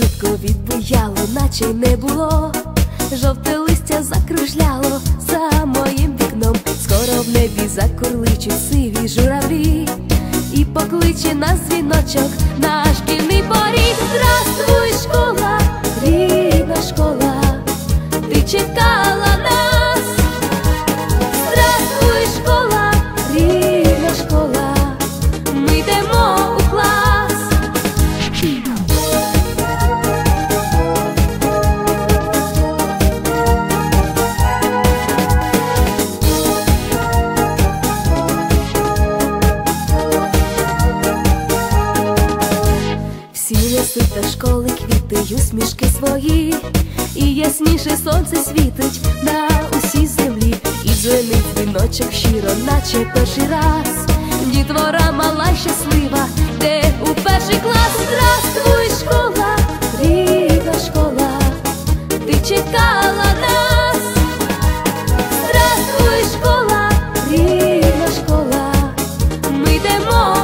швидко відбуяло, наче й не було. Жовте листя закружляло за моїм вікном. Скоро в небі закурличуть сиві журавлі, і покличе нас дзвіночок на шкільний поріг. Здравствуй, Несуть до школи квіти усмішки свої, і ясніше сонце світить на усій землі, і дзвенить дзвіночок щиро, наче перший раз. Дітвора мала й щаслива, де у перший клас Здравствуй, школа, рідна школа, ти чекала нас. Здравствуй, школа, рідна школа, ми йдемо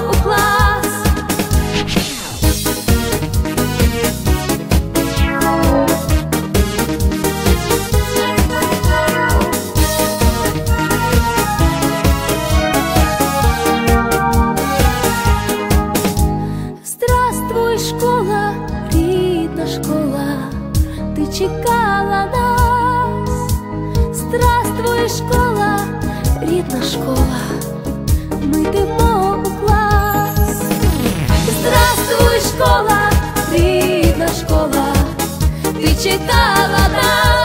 школа, ти чекала нас. Здравствуй, школа, рідна школа, ми йдемо у клас. Здравствуй, школа, рідна школа, ти чекала нас.